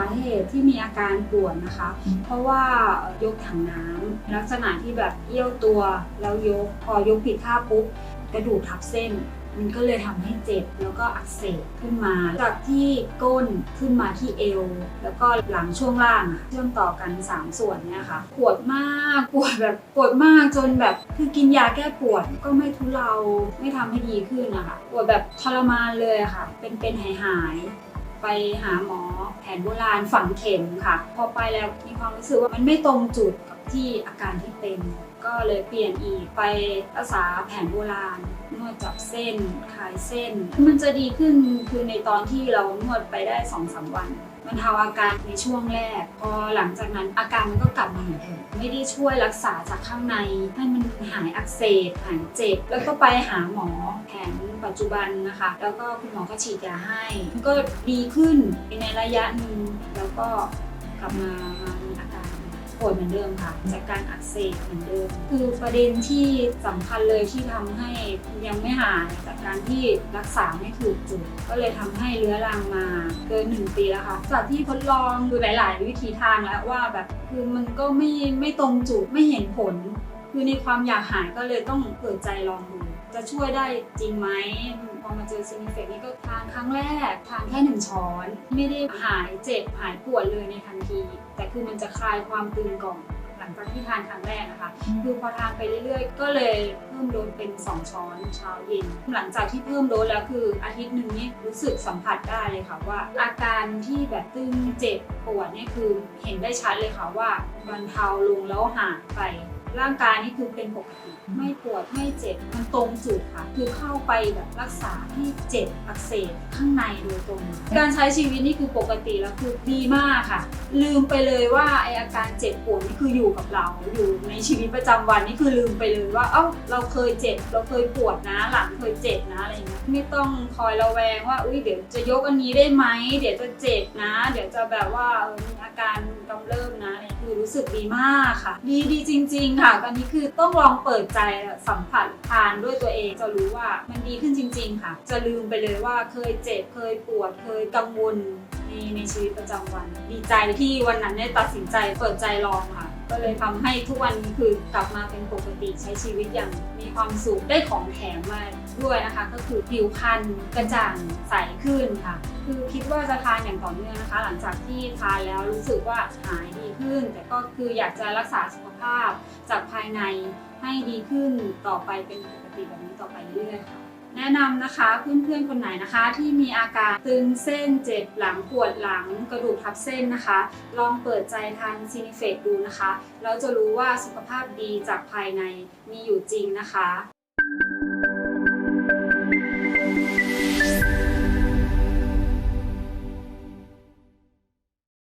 าเหตุที่มีอาการปวดนะคะ เพราะว่ายกถังน้ำลักษณะที่แบบเอี้ยวตัวแล้วยกพอยกผิดท่าปุ๊บกระดูกทับเส้น มันก็เลยทำให้เจ็บแล้วก็อักเสบขึ้นมาจากที่ก้นขึ้นมาที่เอว แล้วก็หลังช่วงล่างอะเชื่อมต่อกัน 3 ส่วนเนี่ยค่ะปวดมากปวดแบบปวดมากจนแบบคือกินยาแก้ปวดก็ไม่ทุเลาไม่ทำให้ดีขึ้นนะคะปวดแบบทรมานเลยอะค่ะ เป็นเป็นหายหายๆ ไปหาหมอแผนโบราณฝังเข็มค่ะ พอไปแล้วมีความรู้สึกว่ามันไม่ตรงจุดกับ ที่อาการที่เป็น ก็เลยเปลี่ยนอีกไปรักษาแผนโบราณนวดจับเส้นคลายเส้น มันจะดีขึ้นคือในตอนที่เรานวดไปได้2องสาวันมันเทาอาการในช่วงแรก พอหลังจากนั้นอาการมันก็กลับมาเหมือนเดิมไม่ได้ช่วยรักษาจากข้างในให้มันหายอักเสบหายเจ็บ แล้วก็ไปหาหมอแผนปัจจุบันนะคะ แล้วก็คุณหมอก็ฉีดยาให้ มันก็ดีขึ้นในระยะหนึ่งแล้วก็กลับมามี ปวดเหมือนเดิมค่ะ จากการอักเสบเหมือนเดิม คือประเด็นที่สำคัญเลยที่ทำให้ยังไม่หายจากการที่รักษาไม่ถูกจุด ก็เลยทำให้เรื้อรังมาเกินหนึ่งปีแล้วค่ะจากที่ทดลองดูหลาย ๆ วิธีทางแล้วว่าแบบคือมันก็ไม่ไม่ตรงจุดไม่เห็นผล คือในความอยากหายก็เลยต้องเปิดใจลองดูจะช่วยได้จริงไหมพ อมาเจอซินิเฟกนี่ก็ทานครั้งแรกทานแค่หนึ่งช้อน ไม่ได้หายเจ็บหายปวดเลยในทันที แต่คือมันจะคลายความตึงก่อนหลังจากที่ทานครั้งแรกนะคะคือพอทานไปเรื่อยๆ ก็เลยเพิ่มโดสเป็น 2 ช้อนเช้าเย็น หลังจากที่เพิ่มโดสแล้วคืออาทิตย์หนึ่งนี่รู้สึกสัมผัสได้เลยค่ะว่า อาการที่แบบตึงเจ็บปวดเนี่ยคือเห็นได้ชัดเลยค่ะว่าบรรเทาลงแล้วหายไป ร่างกายนี่คือเป็นปกติ ไม่ปวดไม่เจ็บมันตรงจุดค่ะ คือเข้าไปแบบรักษาที่เจ็บอักเสบข้างในโดยตรง การใช้ชีวิตนี่คือปกติแล้วคือดีมากค่ะ ลืมไปเลยว่าไออาการเจ็บปวดนี่คืออยู่กับเราอยู่ในชีวิตประจำวันนี่คือลืมไปเลยว่าเอ้าเราเคยเจ็บเราเคยปวดนะหลังเคยเจ็บนะอะไรเงี้ยไม่ต้องคอยระแวงว่าอุ้ยเดี๋ยวจะยกอันนี้ได้ไหมเดี๋ยวจะเจ็บนะ เดี๋ยวจะแบบว่าเออมีอาการกำเริบนะคือรู้สึกดีมากค่ะ ดีดีจริง ๆค่ะตอนนี้คือต้องลองเปิดใจสัมผัสทานด้วยตัวเองจะรู้ว่ามันดีขึ้นจริง ๆ ค่ะ จะลืมไปเลยว่าเคยเจ็บเคยปวดเคยกังวลในในชีวิตประจำวัน ดีใจที่วันนั้นได้ตัดสินใจเปิดใจลองค่ะ ก็เลยทำให้ทุกวันคือกลับมาเป็นปกติใช้ชีวิตอย่างมีความสุขได้ของแถมมาด้วยนะคะ ก็คือผิวพรรณกระจ่างใสขึ้นค่ะ คือคิดว่าจะทานอย่างต่อเนื่องนะคะ หลังจากที่ทานแล้วรู้สึกว่าหายดีขึ้น แต่ก็คืออยากจะรักษาสุขภาพจากภายในให้ดีขึ้นต่อไปเป็นปกติแบบนี้ต่อไปเรื่อยๆค่ะ แนะนำนะคะเพื่อนๆคนไหนนะคะ ที่มีอาการตึงเส้นเจ็บหลังปวดหลังกระดูกทับเส้นนะคะ ลองเปิดใจทานซีนิเฟตดูนะคะแล้วจะรู้ว่าสุขภาพดีจากภายในมีอยู่จริงนะคะ